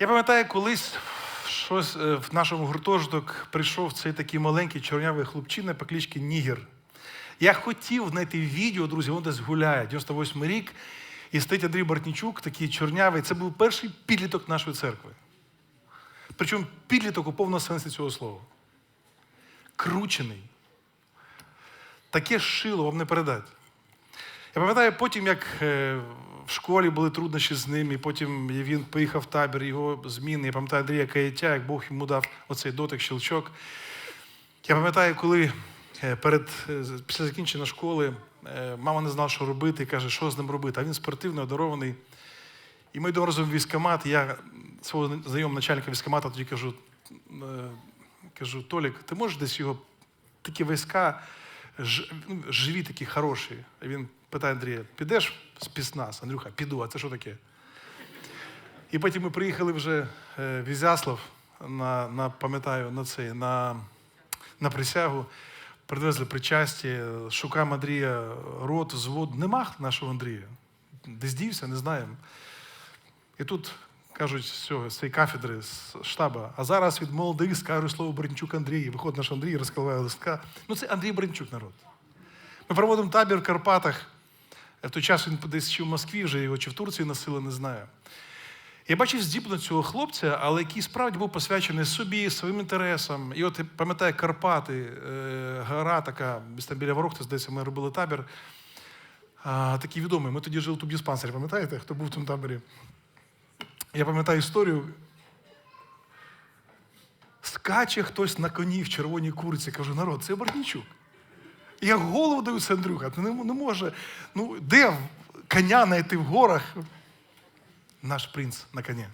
Я пам'ятаю, колись щось е, в нашому гуртожиток прийшов цей такий маленький чорнявий хлопчина по кличці Нігер. Я хотів знайти відео, друзі, він десь гуляє, 98 рік, і стоїть Андрій Бортнічук, такий чорнявий. Це був перший підліток нашої церкви. Причому підліток у повному сенсі цього слова. Кручений. Таке шило вам не передати. Я пам'ятаю потім, як е, в школі були труднощі з ним, і потім він поїхав в табір, його зміни. Я пам'ятаю Андрія Каяття, як Бог йому дав оцей дотик, щелчок. Я пам'ятаю, коли е, перед, е, після закінчення школи мама не знала, що робити, і каже, що з ним робити. А він спортивний, одарований. І ми йдемо разом в військкомат, і я свого знайомого начальника військкомата тоді кажу, кажу, Толік, ти можеш десь його такі війська, живі такі хороші. А він питає Андрія: підеш в спецназ? Андрюха, піду, а це що таке? І потім ми приїхали вже е, в Ізяслав на, на пам'ятаю, на цей, на, на присягу. Привезли причасті, шукаємо Андрія рот, звод. Нема нашого Андрія. Десь дівся, не знаємо. І тут кажуть з цієї кафедри, з штаба, а зараз від молодих скажу слово Бринчук Андрій. Виходить наш Андрій, розкриває листка. Ну, це Андрій Бринчук народ. Ми проводимо табір в Карпатах. В той час він десь чи в Москві вже його чи в Турції носили, не знаю. Я бачив здібно цього хлопця, але який справді був посвячений собі, своїм інтересам. І от пам'ятаю Карпати, е, гора така, там біля Ворохти, здається, ми робили табір. Такий відомий. Ми тоді жили в диспансері, пам'ятаєте, хто був в тому таборі? Я пам'ятаю історію. Скаче хтось на коні в червоній курці. Кажу, народ, це Борнічук. Я голову даю це Андрюха, не, не може. Ну, де коня знайти в горах? Наш принц на коні.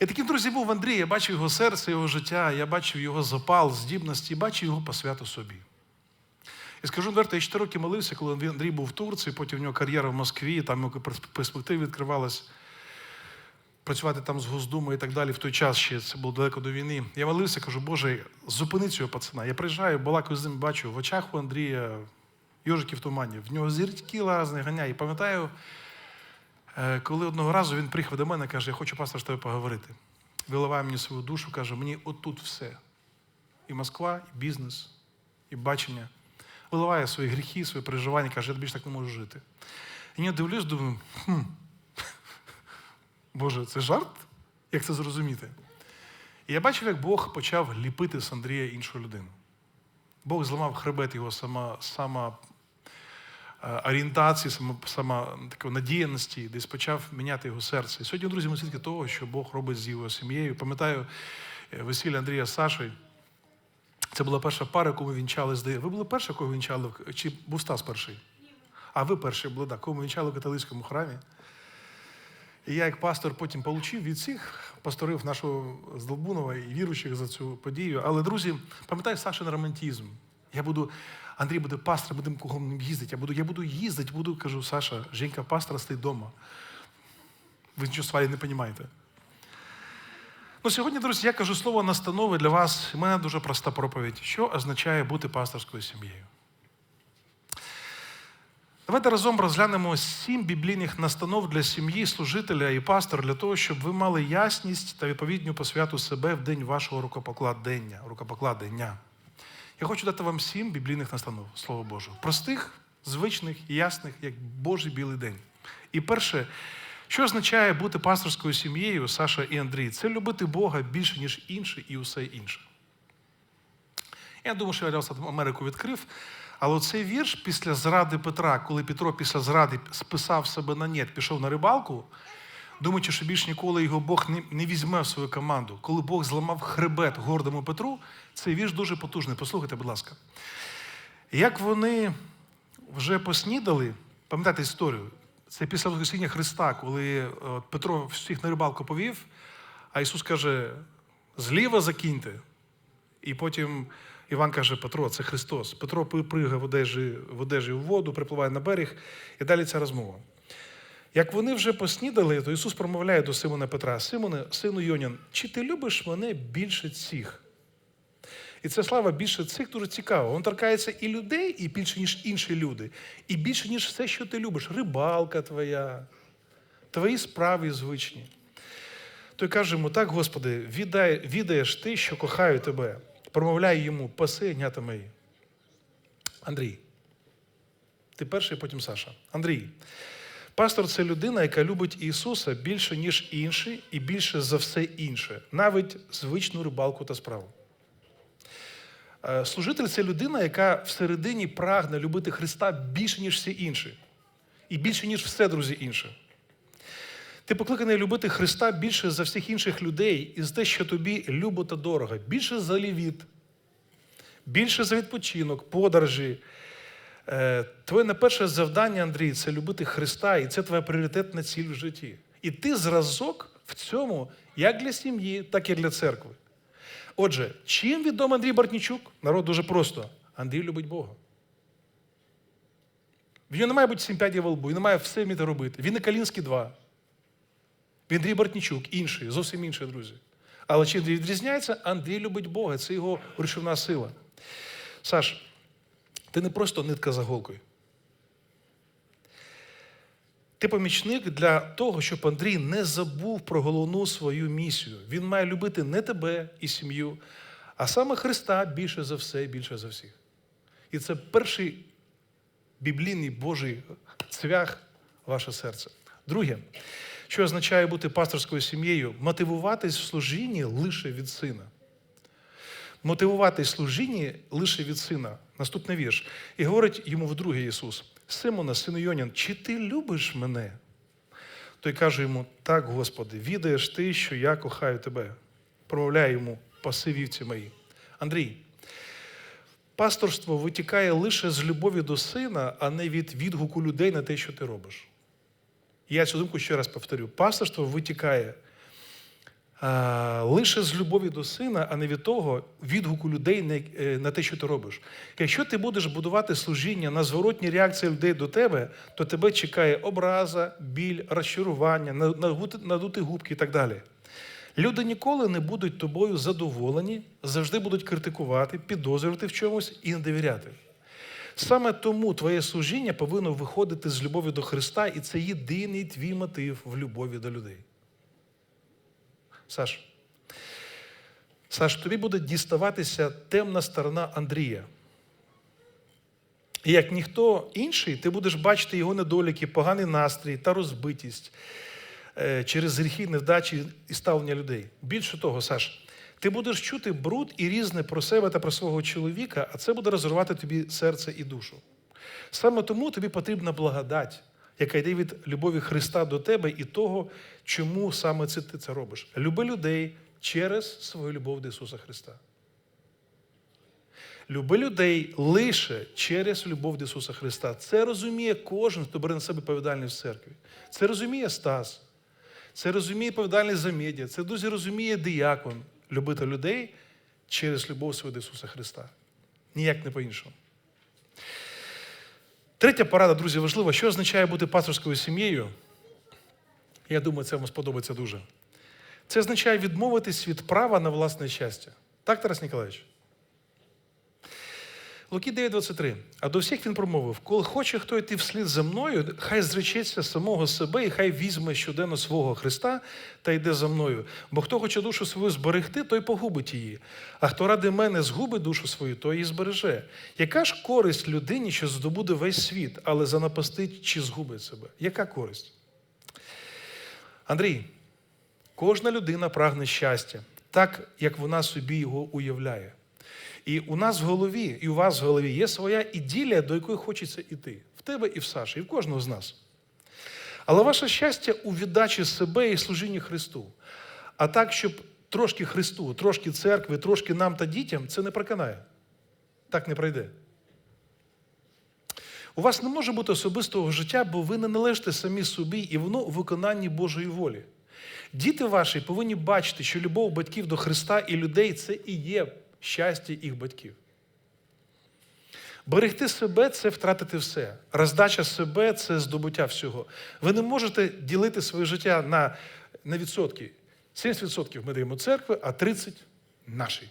І таким, друзі, був Андрій. Я бачив його серце, його життя, я бачив його запал, здібності, бачив його посвяту собі. І скажу відверто, я 4 роки молився, коли Андрій був в Турції, потім в нього кар'єра в Москві, там його перспективи відкривалась працювати там з Госдумою і так далі. В той час ще це було далеко до війни. Я молився, кажу, Боже, зупини цього пацана. Я приїжджаю, балакаю з ним, бачу, в очах у Андрія йожики в тумані, в нього зірки різні ганяє. І пам'ятаю, е, коли одного разу він приїхав до мене, каже, я хочу пастор з тобою поговорити. Виливає мені свою душу, каже, мені отут все. І Москва, і бізнес, і бачення. Виливає свої гріхи, свої переживання, каже, я більше так не можу жити. І я дивлюсь, думаю, хм, Боже, це жарт? Як це зрозуміти? І я бачив, як Бог почав ліпити з Андрія іншу людину. Бог зламав хребет його сама, сама е, орієнтації, сама, сама такої надіяності, десь почав міняти його серце. І сьогодні, друзі, ми свідки того, що Бог робить з його сім'єю. Пам'ятаю е, весілля Андрія з Сашею. Це була перша пара, яку ми вінчали з Ви були перша, кого вінчали? Чи був Стас перший? А ви перші були, так, кого ми вінчали в католицькому храмі. І я, як пастор, потім получив від всіх пасторів нашого Здолбунова і віруючих за цю подію. Але, друзі, пам'ятаю Сашин романтизм. Я буду, Андрій буде пастор, будемо кругом їздити. Я буду, я буду їздити, буду, кажу, Саша, жінка пастора стоїть вдома. Ви нічого свалі не розумієте. Ну, сьогодні, друзі, я кажу слово настанови для вас. У мене дуже проста проповідь. Що означає бути пасторською сім'єю? Давайте разом розглянемо сім біблійних настанов для сім'ї, служителя і пастора для того, щоб ви мали ясність та відповідню посвяту себе в день вашого рукопокладення. рукопокладення. Я хочу дати вам сім біблійних настанов, Слово Боже. Простих, звичних ясних, як Божий білий день. І перше, що означає бути пасторською сім'єю, Саша і Андрій? Це любити Бога більше, ніж інші і усе інше. Я думаю, що я Америку відкрив. Але цей вірш після зради Петра, коли Петро після зради списав себе на нет, пішов на рибалку, думаючи, що більш ніколи його Бог не, не візьме в свою команду. Коли Бог зламав хребет гордому Петру, цей вірш дуже потужний. Послухайте, будь ласка. Як вони вже поснідали, пам'ятаєте історію, це після Воскресіння Христа, коли Петро всіх на рибалку повів, а Ісус каже: зліва закиньте. І потім Іван каже: Петро, це Христос. Петро пригає в одежі, в одежі в воду, припливає на берег, і далі ця розмова. Як вони вже поснідали, то Ісус промовляє до Симона Петра: Симоне, сину Йонян, чи ти любиш мене більше цих? І це слава більше цих дуже цікаво. Він торкається і людей, і більше, ніж інші люди, і більше, ніж все, що ти любиш. Рибалка твоя, твої справи звичні. той каже йому, так, Господи, відаєш ти, що кохаю тебе. Промовляй йому, паси ягнята мої. Андрій. Ти перший, потім Саша. Андрій. Пастор це людина, яка любить Ісуса більше, ніж інші, і більше за все інше, навіть звичну рибалку та справу. Е, Служитель це людина, яка всередині прагне любити Христа більше, ніж всі інші. І більше, ніж все, друзі, інше. Ти покликаний любити Христа більше за всіх інших людей і за те, що тобі любо та дорого, більше за лівіт, більше за відпочинок, подорожі. Е, Твоє найперше завдання, Андрій, це любити Христа, і це твоя пріоритетна ціль в житті. І ти зразок в цьому як для сім'ї, так і для церкви. Отже, чим відомий Андрій Бартнічук? Народ дуже просто. Андрій любить Бога. В нього не має бути сімпядів во лбу, він не має все вміти робити. Він не Калінський 2. Андрій Бартнічук, інший, зовсім інший, друзі. Але чим відрізняється? Андрій любить Бога, це його рушівна сила. Саш, ти не просто нитка за голкою. Ти помічник для того, щоб Андрій не забув про головну свою місію. Він має любити не тебе і сім'ю, а саме Христа більше за все і більше за всіх. І це перший біблійний Божий цвях ваше серце. Друге, що означає бути пасторською сім'єю, мотивуватись в служінні лише від сина. Мотивуватись служінні лише від сина. Наступний вірш. І говорить йому вдруге Ісус: Симона, сину Йонян, чи ти любиш мене? Той каже йому: Так, Господи, відаєш ти, що я кохаю тебе. Промовляє йому, паси вівці мої. Андрій, пасторство витікає лише з любові до сина, а не від відгуку людей на те, що ти робиш. Я цю думку ще раз повторю: пасторство витікає а, лише з любові до сина, а не від того відгуку людей на, е, на те, що ти робиш. Якщо ти будеш будувати служіння на зворотні реакції людей до тебе, то тебе чекає образа, біль, розчарування, надути- надути губки і так далі. Люди ніколи не будуть тобою задоволені, завжди будуть критикувати, підозрювати в чомусь і не довіряти. Саме тому твоє служіння повинно виходити з любові до Христа, і це єдиний твій мотив в любові до людей. Саш, Саш, тобі буде діставатися темна сторона Андрія. І як ніхто інший, ти будеш бачити його недоліки, поганий настрій та розбитість е, через гріхи, невдачі і ставлення людей. Більше того, Саш, ти будеш чути бруд і різне про себе та про свого чоловіка, а це буде розривати тобі серце і душу. Саме тому тобі потрібна благодать, яка йде від любові Христа до тебе і того, чому саме це ти це робиш. Люби людей через свою любов до Ісуса Христа. Люби людей лише через любов до Ісуса Христа. Це розуміє кожен, хто бере на себе відповідальність в церкві. Це розуміє Стас. Це розуміє відповідальність за медіа. Це дуже розуміє діякон. Любити людей через любов свого Ісуса Христа. Ніяк не по-іншому. Третя порада, друзі, важлива. Що означає бути пасторською сім'єю? Я думаю, це вам сподобається дуже. Це означає відмовитись від права на власне щастя. Так, Тарас Ніколаєвич? Луки 9,23. А до всіх він промовив: коли хоче хто йти вслід за мною, хай зречеться самого себе, і хай візьме щоденно свого Христа та йде за мною. Бо хто хоче душу свою зберегти, той погубить її. А хто ради мене згубить душу свою, той її збереже. Яка ж користь людині, що здобуде весь світ, але занапастить чи згубить себе? Яка користь? Андрій, кожна людина прагне щастя, так як вона собі його уявляє. І у нас в голові, і у вас в голові є своя іділія, до якої хочеться йти. В тебе і в Саші, і в кожного з нас. Але ваше щастя у віддачі себе і служінні Христу. А так, щоб трошки Христу, трошки церкви, трошки нам та дітям, це не проканає. Так не пройде. У вас не може бути особистого життя, бо ви не належите самі собі, і воно у виконанні Божої волі. Діти ваші повинні бачити, що любов батьків до Христа і людей це і є щастя їх батьків. Берегти себе це втратити все. Роздача себе це здобуття всього. Ви не можете ділити своє життя на, на відсотки. 70% ми даємо церкви, а 30% наші.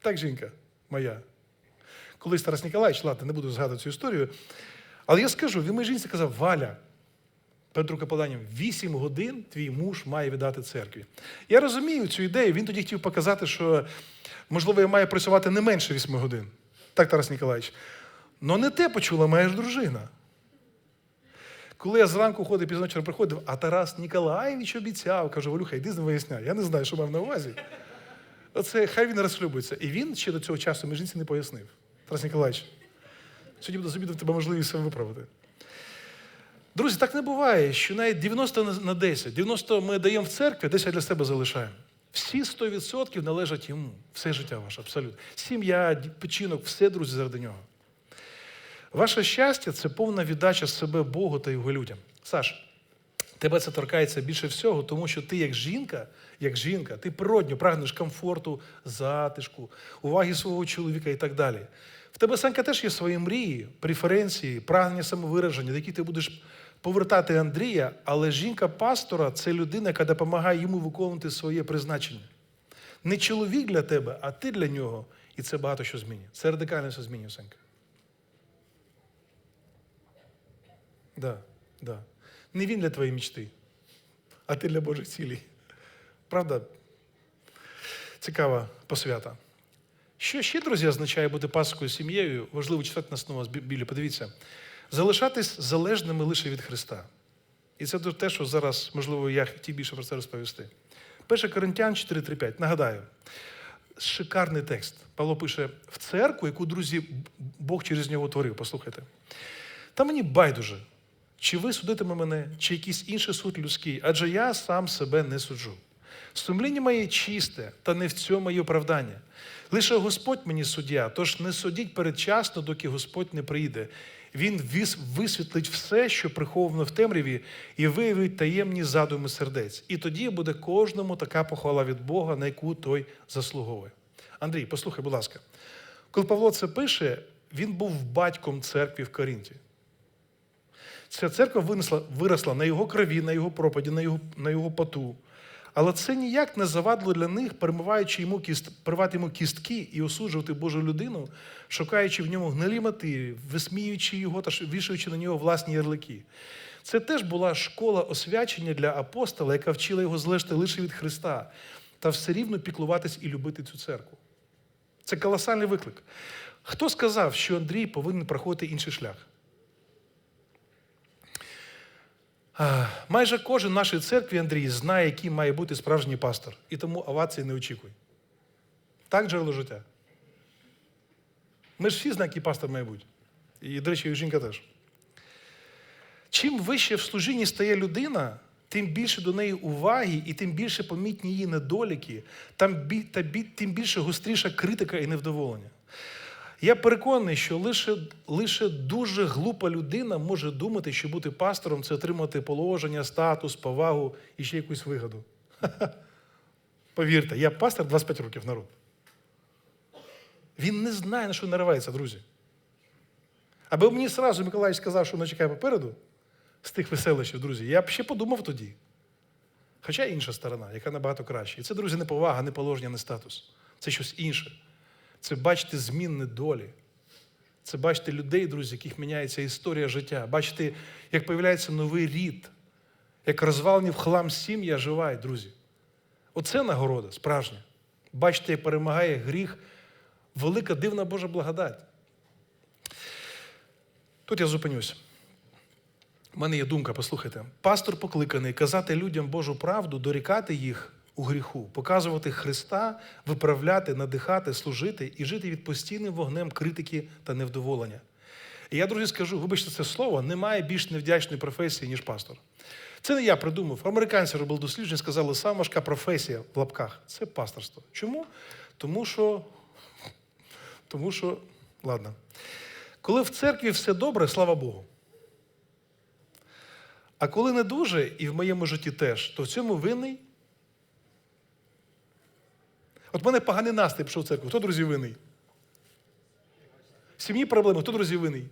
Так, жінка моя. Колись Тарас Ніколаївич, ладно, не буду згадувати цю історію. Але я скажу, він моїй жінці казав, Валя, перед рукоподанням 8 годин твій муж має віддати церкві. Я розумію цю ідею. Він тоді хотів показати, що, можливо, я маю працювати не менше 8 годин. Так, Тарас Ніколаївич. Но не те почула моя ж дружина. Коли я зранку ходив, пізно вечора приходив, а Тарас Ніколаєвич обіцяв, каже, Валюха, йди з ним виясняй. Я не знаю, що мав на увазі. Оце хай він розхлюбується. І він ще до цього часу між жінці не пояснив. Тарас Ніколаївич, сьогодні буде собі в тебе можливість все виправити. Друзі, так не буває, що навіть 90 на- на 10. 90 ми даємо в церкві, 10 для себе залишаємо. Всі 100% належать йому. Все життя ваше, абсолютно. Сім'я, печінок, все, друзі, заради нього. Ваше щастя це повна віддача себе Богу та його людям. Саш, тебе це торкається більше всього, тому що ти як жінка, як жінка, ти природньо прагнеш комфорту, затишку, уваги свого чоловіка і так далі. В тебе, Санька, теж є свої мрії, преференції, прагнення самовираження, яких ти будеш повертати Андрія, але жінка пастора це людина, яка допомагає йому виконувати своє призначення. Не чоловік для тебе, а ти для нього. І це багато що змінює. Це радикально все змінює, Санька. Да, да. Не він для твоєї мечти, а ти для Божих цілей. Правда? Цікава посвята. Що ще, друзі, означає бути паскою сім'єю? Важливо читати нас знову з Бі- Біблії. Подивіться, залишатись залежними лише від Христа. І це те, що зараз, можливо, я хотів більше про це розповісти. 1 Коринтян 4.3.5. Нагадаю, шикарний текст. Павло пише: в церкву, яку, друзі, Бог через нього творив. Послухайте. Та мені байдуже, чи ви судитиме мене, чи якийсь інший суд людський, адже я сам себе не суджу. Сумління моє чисте, та не в цьому моє оправдання. Лише Господь мені суддя, тож не судіть передчасно, доки Господь не прийде. Він висвітлить все, що приховано в темряві, і виявить таємні задуми сердець. І тоді буде кожному така похвала від Бога, на яку той заслуговує. Андрій, послухай, будь ласка, коли Павло це пише, він був батьком церкві в Корінті. Ця церква винесла, виросла на його крові, на його пропаді, на його, на його поту. Але це ніяк не завадло для них, перемиваючи йому кіст, перевати йому кістки і осуджувати Божу людину, шукаючи в ньому гнилі мотиви, висміюючи його та вішаючи на нього власні ярлики. Це теж була школа освячення для апостола, яка вчила його залежати лише від Христа, та все рівно піклуватись і любити цю церкву. Це колосальний виклик. Хто сказав, що Андрій повинен проходити інший шлях? А, Майже кожен в нашій церкві, Андрій, знає, який має бути справжній пастор. І тому овації не очікуй. Так джерело життя. Ми ж всі знаємо, який пастор має бути. І, до речі, і жінка теж. Чим вище в служінні стає людина, тим більше до неї уваги і тим більше помітні її недоліки, там та тим більше гостріша критика і невдоволення. Я переконаний, що лише, лише дуже глупа людина може думати, що бути пастором це отримати положення, статус, повагу і ще якусь вигоду. Ха-ха. Повірте, я пастор 25 років народ. Він не знає, на що наривається, друзі. Аби мені сразу Миколаївич сказав, що мене чекає попереду, з тих веселищів, друзі, я б ще подумав тоді. Хоча інша сторона, яка набагато краще. І це, друзі, не повага, не положення, не статус. Це щось інше. Це бачити змінні долі. Це бачити людей, друзі, яких міняється історія життя. Бачити, як появляється новий рід, як розвалені в хлам сім'ї оживають, друзі. Оце нагорода справжня. Бачите, як перемагає гріх, велика дивна Божа благодать. Тут я зупинюсь. У мене є думка, послухайте. Пастор покликаний казати людям Божу правду, дорікати їх у гріху, показувати Христа, виправляти, надихати, служити і жити від постійним вогнем критики та невдоволення. І я, друзі, скажу, вибачте це слово, немає більш невдячної професії, ніж пастор. Це не я придумав. Американці робили дослідження, сказали, сама важка професія в лапках це пасторство. Чому? Тому що, тому що, ладно. Коли в церкві все добре, слава Богу. А коли не дуже, і в моєму житті теж, то в цьому винний. От в мене поганий настрій пішов в церкву. Хто, друзі, винний? В сім'ї проблеми, хто, друзі, винний?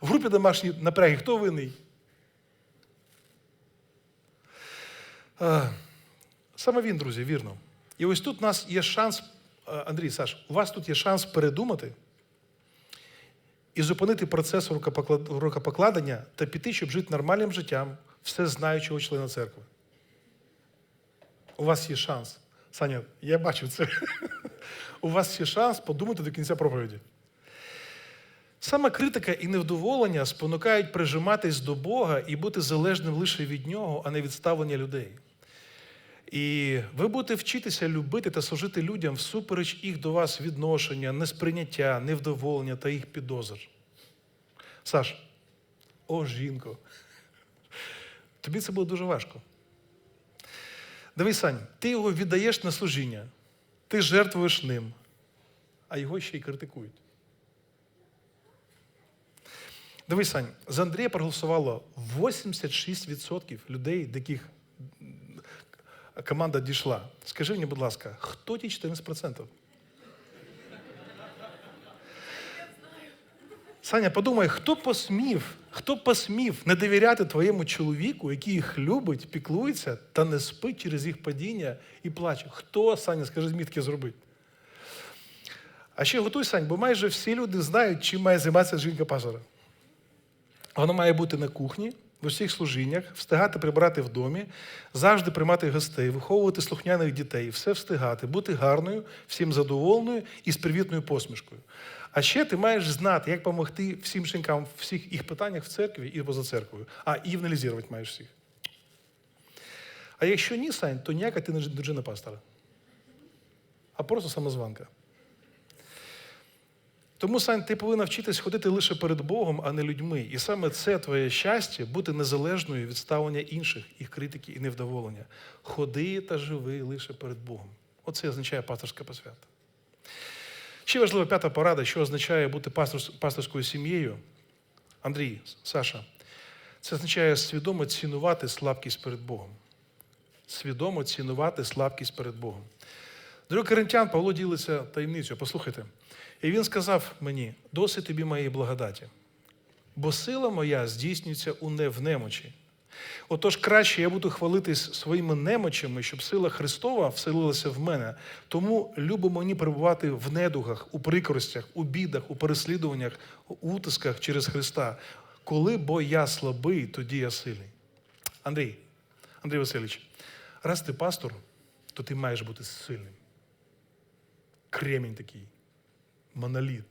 В групі домашній напряги, хто винний? Саме він, друзі, вірно. І ось тут у нас є шанс, Андрій, Саш, у вас тут є шанс передумати і зупинити процес рукопокладення та піти, щоб жити нормальним життям все знаючого члена церкви. У вас є шанс. Саня, я бачив це. У вас є шанс подумати до кінця проповіді. Саме критика і невдоволення спонукають прижиматись до Бога і бути залежним лише від Нього, а не від ставлення людей. І ви будете вчитися любити та служити людям всупереч їх до вас відношення, несприйняття, невдоволення та їх підозр. Саш, о, жінко, тобі це буде дуже важко. Дивись, Сань, ти його віддаєш на служіння, ти жертвуєш ним, а його ще й критикують. Дивись, Сань, за Андрія проголосувало 86% людей, до яких команда дійшла. Скажи мені, будь ласка, хто ті 14%? Саня, подумай, хто посмів, хто посмів не довіряти твоєму чоловіку, який їх любить, піклується та не спить через їх падіння і плаче? Хто, Саня, скажи, зміг таке зробити? А ще готуй, Сань, бо майже всі люди знають, чим має займатися жінка пастора. Вона має бути на кухні, в усіх служіннях, встигати прибрати в домі, завжди приймати гостей, виховувати слухняних дітей, все встигати, бути гарною, всім задоволеною і з привітною посмішкою. А ще ти маєш знати, як допомогти всім жінкам в всіх їх питаннях в церкві і поза церквою. А і аналізувати маєш всіх. А якщо ні, Сань, то ніяка ти не дружина пастора, а просто самозванка. Тому, Сань, ти повинна вчитись ходити лише перед Богом, а не людьми. І саме це твоє щастя бути незалежною від ставлення інших, їх критики і невдоволення. Ходи та живи лише перед Богом. Оце означає пасторська посвята. Ще важлива п'ята порада, що означає бути пасторською сім'єю. Андрій, Саша, це означає свідомо цінувати слабкість перед Богом. Свідомо цінувати слабкість перед Богом. Друг Коринтян Павло ділиться таємницею. Послухайте. І він сказав мені: досить тобі моєї благодаті, бо сила моя здійснюється у не в немочі. Отож, краще я буду хвалитись своїми немочами, щоб сила Христова вселилася в мене. Тому любо мені перебувати в недугах, у прикростях, у бідах, у переслідуваннях, у утисках через Христа. Коли бо я слабий, тоді я сильний. Андрій, Андрій Васильович, раз ти пастор, то ти маєш бути сильним. Кремінь такий моноліт.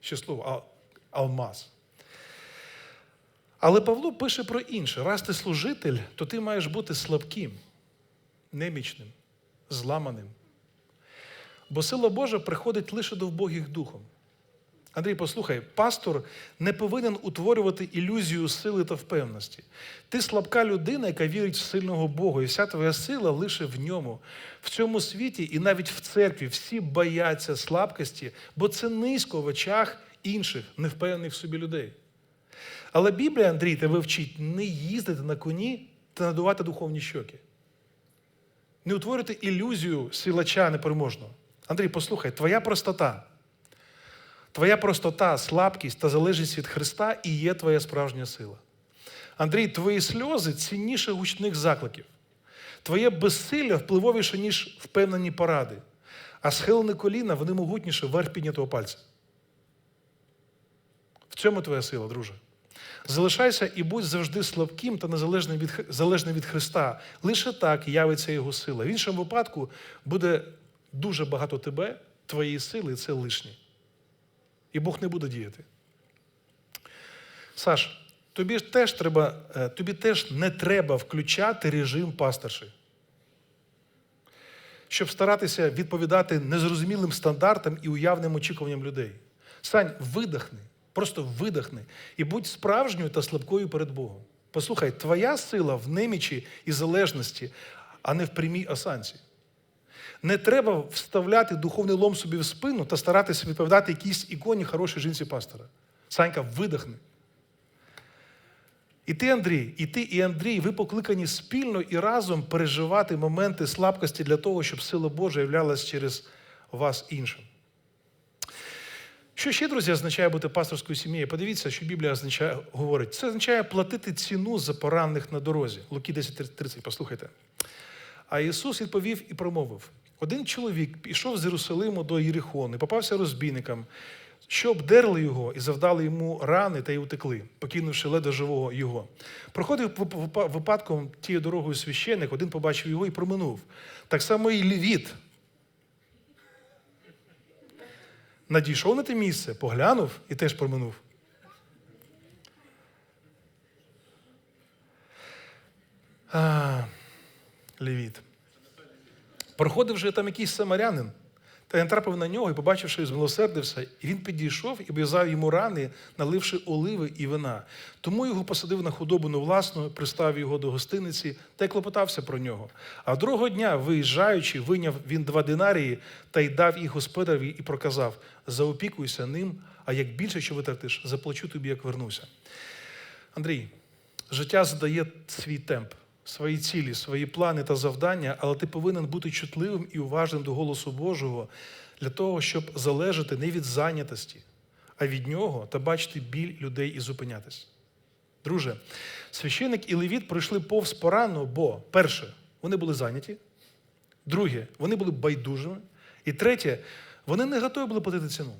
Ще слово алмаз. Але Павло пише про інше. Раз ти служитель, то ти маєш бути слабким, немічним, зламаним. Бо сила Божа приходить лише до вбогих духом. Андрій, послухай, пастор не повинен утворювати ілюзію сили та впевненості. Ти слабка людина, яка вірить в сильного Бога, і вся твоя сила лише в ньому. В цьому світі і навіть в церкві всі бояться слабкості, бо це низько в очах інших, невпевнених в собі людей. Але Біблія, Андрій, тебе вчить не їздити на коні та надувати духовні щоки. Не утворювати ілюзію силача непереможного. Андрій, послухай, твоя простота. Твоя простота, слабкість та залежність від Христа і є твоя справжня сила. Андрій, твої сльози цінніше гучних закликів. Твоє безсилля впливовіше, ніж впевнені поради, а схилене коліна вони могутніше верх піднятого пальця. В цьому твоя сила, друже. Залишайся і будь завжди слабким та незалежним від залежним від Христа. Лише так явиться Його сила. В іншому випадку буде дуже багато тебе, твоєї сили, і це лишнє. І Бог не буде діяти. Саш, тобі теж треба, е, тобі теж не треба включати режим пасторши. Щоб старатися відповідати незрозумілим стандартам і уявним очікуванням людей. Сань, видихни, просто видихни і будь справжньою та слабкою перед Богом. Послухай, твоя сила в немічі і залежності, а не в прямій осанці. Не треба вставляти духовний лом собі в спину та старатися відповідати якійсь іконі хорошій жінці пастора. Санька, видихни. І ти, Андрій, і ти, і Андрій, ви покликані спільно і разом переживати моменти слабкості для того, щоб сила Божа являлась через вас іншим. Що ще, друзі, означає бути пасторською сім'єю? Подивіться, що Біблія означає, говорить. Це означає платити ціну за поранених на дорозі. Луки 10.30, послухайте. А Ісус відповів і промовив: один чоловік пішов з Єрусалиму до Єрихону, попався розбійникам, що обдерли його і завдали йому рани та й утекли, покинувши ледо живого його. Проходив вип- вип- випадком тією дорогою священик, один побачив його і проминув. Так само і левіт. Надійшов на те місце, поглянув і теж проминув. А, левіт. Проходив вже там якийсь самарянин, та він трапив на нього і, побачивши, змилосердився, і він підійшов і обв'язав йому рани, наливши оливи і вина. Тому його посадив на худобину власну, пристав його до гостиниці та й клопотався про нього. А другого дня, виїжджаючи, вийняв він два динарії та й дав їх господареві і проказав: заопікуйся ним, а як більше, що витратиш, заплачу тобі, як вернуся. Андрій, життя задає свій темп, свої цілі, свої плани та завдання, але ти повинен бути чутливим і уважним до голосу Божого для того, щоб залежати не від зайнятості, а від нього та бачити біль людей і зупинятись. Друже, священик і левіт пройшли повз поранно, бо перше, вони були зайняті. Друге, вони були байдужими. І третє, вони не готові були платити ціну.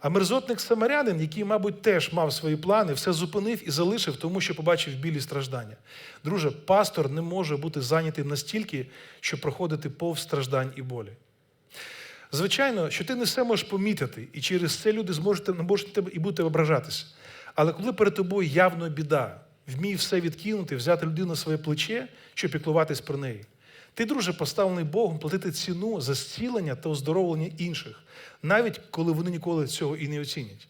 А мерзотник самарянин, який, мабуть, теж мав свої плани, все зупинив і залишив, тому що побачив білі страждання. Друже, пастор не може бути зайнятий настільки, щоб проходити повз страждань і болі. Звичайно, що ти не все можеш помітити, і через це люди зможуть можуть тебе і будуть ображатися. Але коли перед тобою явно біда, вмій все відкинути, взяти людину на своє плече, щоб піклуватись про неї. Ти, друже, поставлений Богом платити ціну за зцілення та оздоровлення інших, навіть коли вони ніколи цього і не оцінять.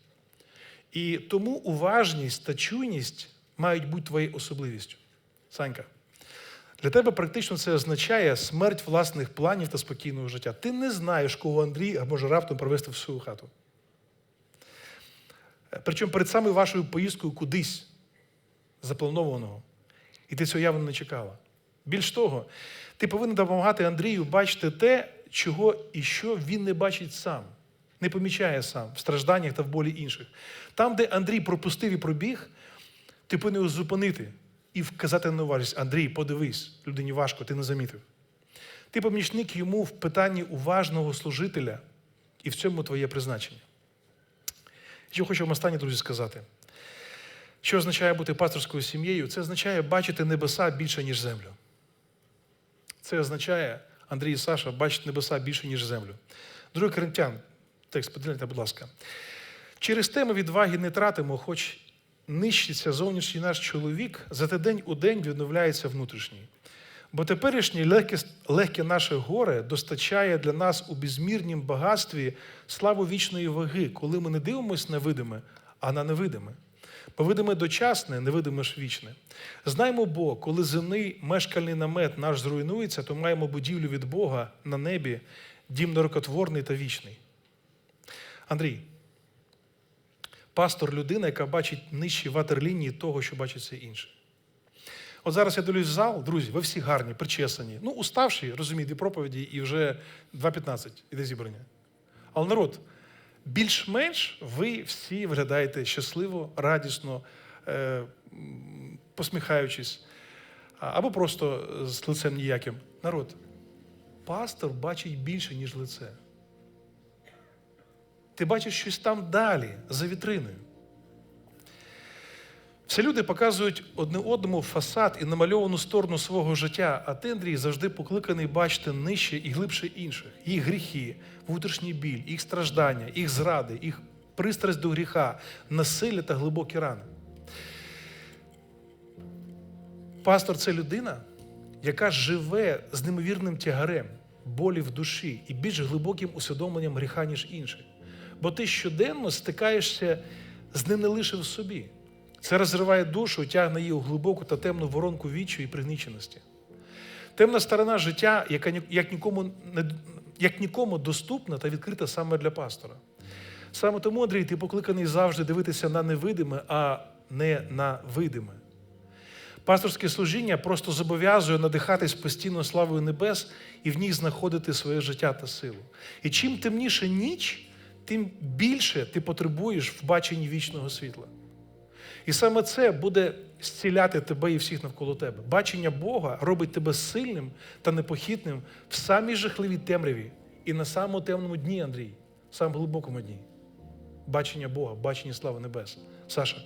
І тому уважність та чуйність мають бути твоєю особливістю. Санька, для тебе практично це означає смерть власних планів та спокійного життя. Ти не знаєш, кого Андрій може раптом провести в свою хату. Причому перед самою вашою поїздкою кудись запланованого. І ти цього явно не чекала. Більш того, ти повинен допомагати Андрію бачити те, чого і що він не бачить сам, не помічає сам в стражданнях та в болі інших. Там, де Андрій пропустив і пробіг, ти повинен його зупинити і вказати на уважність. Андрій, подивись, людині важко, ти не замітив. Ти помічник йому в питанні уважного служителя, і в цьому твоє призначення. Що хочу вам останнє, друзі, сказати. Що означає бути пасторською сім'єю? Це означає бачити небеса більше, ніж землю. Це означає, Андрій і Саша, бачити небеса більше, ніж землю. Другий Коринтян, текст, подивіться, будь ласка. Через те ми відваги не тратимо, хоч нищиться зовнішній наш чоловік, зате день у день відновляється внутрішній. Бо теперішнє легке, легке наше горе достачає для нас у безмірнім багатстві славу вічної ваги, коли ми не дивимося на видиме, а на невидиме. Видиме дочасне, невидиме ж вічне. Знаємо бо, коли земний мешкальний намет наш зруйнується, то маємо будівлю від Бога на небі, дім нерокотворний та вічний. Андрій, пастор людина, яка бачить нижчі ватерлінії того, що бачить все інше. От зараз я дивлюсь в зал, друзі, ви всі гарні, причесані. Ну, уставші, розумієте, проповіді, і вже 2.15 іде зібрання. Але народ, більш-менш ви всі виглядаєте щасливо, радісно, е, посміхаючись, або просто з лицем ніяким. Народ, пастор бачить більше, ніж лице. Ти бачиш щось там далі, за вітриною. Всі люди показують одне одному фасад і намальовану сторону свого життя, а ти, Андрій, завжди покликаний бачити нижче і глибше інших, їх гріхи, внутрішній біль, їх страждання, їх зради, їх пристрасть до гріха, насилля та глибокі рани. Пастор це людина, яка живе з неймовірним тягарем, болі в душі і більш глибоким усвідомленням гріха, ніж інших. Бо ти щоденно стикаєшся з ним не лише в собі. Це розриває душу, тягне її у глибоку та темну воронку віччю і пригніченості. Темна сторона життя, яка як нікому, як нікому доступна та відкрита саме для пастора. Саме тому, Андрій, ти покликаний завжди дивитися на невидиме, а не на видиме. Пасторське служіння просто зобов'язує надихатись постійно славою небес і в ній знаходити своє життя та силу. І чим темніше ніч, тим більше ти потребуєш в баченні вічного світла. І саме це буде зціляти тебе і всіх навколо тебе. Бачення Бога робить тебе сильним та непохитним в самій жахливій темряві і на самому темному дні, Андрій, в самому глибокому дні. бачення Бога, бачення слави небес. Саша,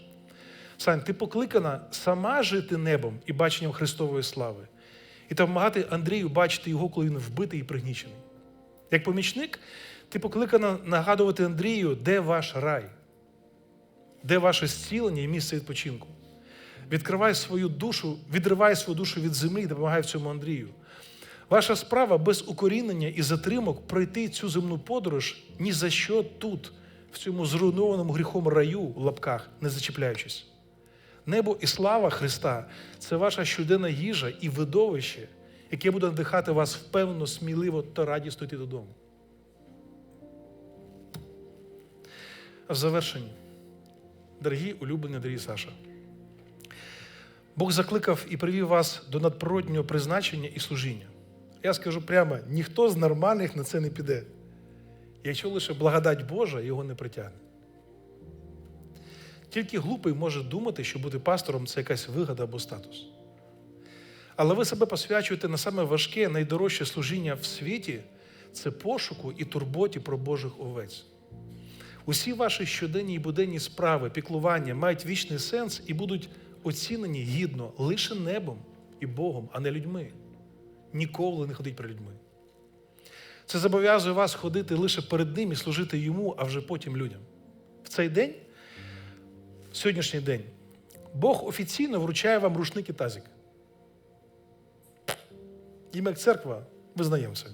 Сань, ти покликана сама жити небом і баченням Христової слави, і допомагати Андрію бачити його, коли він вбитий і пригнічений. Як помічник, ти покликана нагадувати Андрію, де ваш рай, де ваше зцілення і місце відпочинку. Відкривай свою душу, відривай свою душу від землі і допомагай в цьому Андрію. Ваша справа без укорінення і затримок пройти цю земну подорож ні за що тут, в цьому зруйнованому гріхом раю в лапках, не зачіпляючись. Небо і слава Христа це ваша щоденна їжа і видовище, яке буде надихати вас впевнено, сміливо та радісно йти додому. В завершенні, дорогі улюблені, дорогі Саша, Бог закликав і привів вас до надприроднього призначення і служіння. Я скажу прямо, ніхто з нормальних на це не піде. Якщо лише благодать Божа його не притягне. Тільки глупий може думати, що бути пастором це якась вигода або статус. Але ви себе посвячуєте на саме важке, найдорожче служіння в світі це пошуку і турботі про Божих овець. Усі ваші щоденні і буденні справи, піклування мають вічний сенс і будуть оцінені гідно лише небом і Богом, а не людьми. Ніколи не ходить перед людьми. Це зобов'язує вас ходити лише перед ним і служити йому, а вже потім людям. В цей день, в сьогоднішній день, Бог офіційно вручає вам рушник і тазик. І ми, як церква, визнаємо це.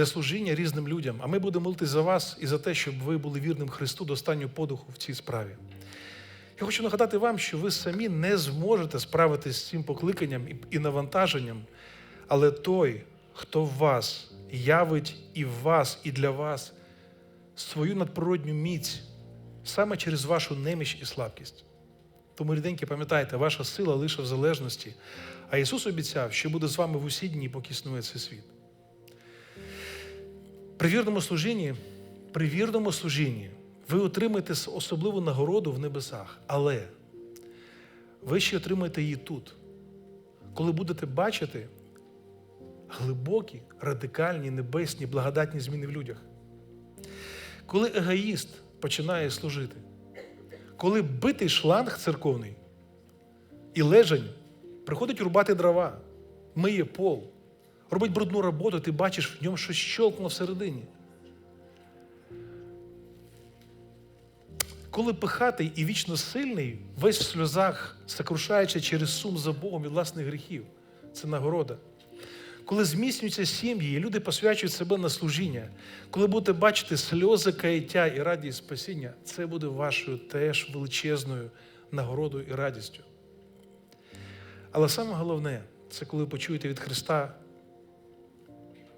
Для служіння різним людям. А ми будемо молитись за вас і за те, щоб ви були вірним Христу до останнього подуху в цій справі. Я хочу нагадати вам, що ви самі не зможете справитися з цим покликанням і навантаженням, але той, хто в вас явить і в вас, і для вас свою надприродню міць саме через вашу неміч і слабкість. Тому, ріденькі, пам'ятайте, ваша сила лише в залежності, а Ісус обіцяв, що буде з вами в усі дні, поки існує цей світ. При вірному служінні, при вірному служінні ви отримаєте особливу нагороду в небесах, але ви ще отримаєте її тут, коли будете бачити глибокі, радикальні, небесні, благодатні зміни в людях. Коли егоїст починає служити, коли битий шланг церковний і лежень приходить рубати дрова, миє пол, робить брудну роботу, ти бачиш в ньому щось щелкнуло всередині. Коли пихатий і вічно сильний, весь в сльозах, сокрушаючи через сум за Богом і власних гріхів, це нагорода. Коли зміцнюються сім'ї, і люди посвячують себе на служіння, коли будете бачити сльози каяття і радість спасіння, це буде вашою теж величезною нагородою і радістю. Але саме головне, це коли почуєте від Христа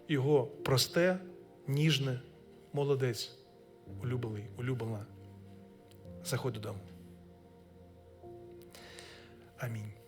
Його просте, ніжне, молодець, улюблений, улюблена. Заходь додому. Амінь.